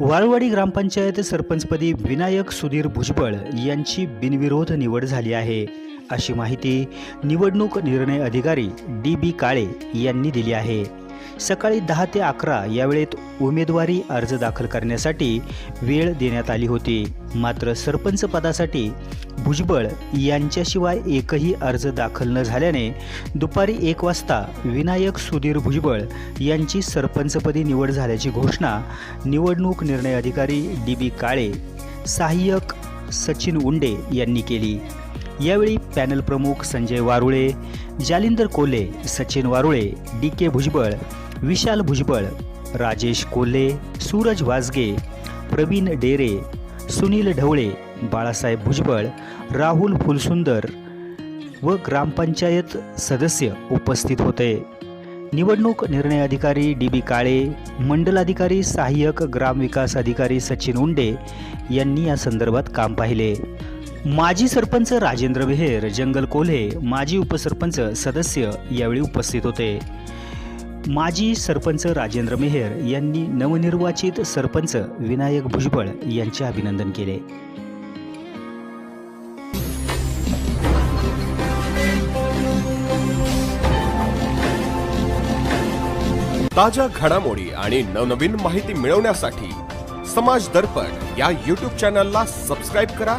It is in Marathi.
वाळवाडी ग्रामपंचायत सरपंचपदी विनायक सुधीर भुजबळ यांची बिनविरोध निवड झाली आहे. अशी माहिती निवडणूक निर्णय अधिकारी डी बी काळे यांनी दिली आहे. सकाळी दहा ते अकरा या वेळेत उमेदवारी अर्ज दाखल करण्यासाठी वेळ देण्यात आली होती. मात्र सरपंच पदासाठी भुजबळ यांच्याशिवाय एकही अर्ज दाखल न झाल्याने दुपारी एक वाजता विनायक सुधीर भुजबळ यांची सरपंचपदी निवड झाल्याची घोषणा निवडणूक निर्णय अधिकारी डी बी काळे सहाय्यक सचिन उंडे यांनी केली. यावेळी पॅनल प्रमुख संजय वारुळे जालिंदर कोल्हे सचिन वारुळे डी के भुजबळ विशाल भुजबळ राजेश कोल्हे सूरज वाजगे प्रवीण डेरे सुनील ढवळे बाळासाहेब भुजबळ राहुल फुलसुंदर व ग्रामपंचायत सदस्य उपस्थित होते. निवडणूक निर्णय अधिकारी डी बी काळे मंडलाधिकारी सहाय्यक ग्रामविकास अधिकारी सचिन उंडे यांनी या संदर्भात काम पाहिले. माजी सरपंच राजेंद्र विहेर जंगल कोल्हे माजी उपसरपंच सदस्य यावेळी उपस्थित होते. माजी सरपंच राजेंद्र मेहेर यांनी नवनिर्वाचित सरपंच विनायक भुजबळ यांचे अभिनंदन केले. ताज्या घडामोडी आणि नवनवीन माहिती मिळवण्यासाठी समाज दर्पण या यूट्यूब चॅनलला सबस्क्राईब करा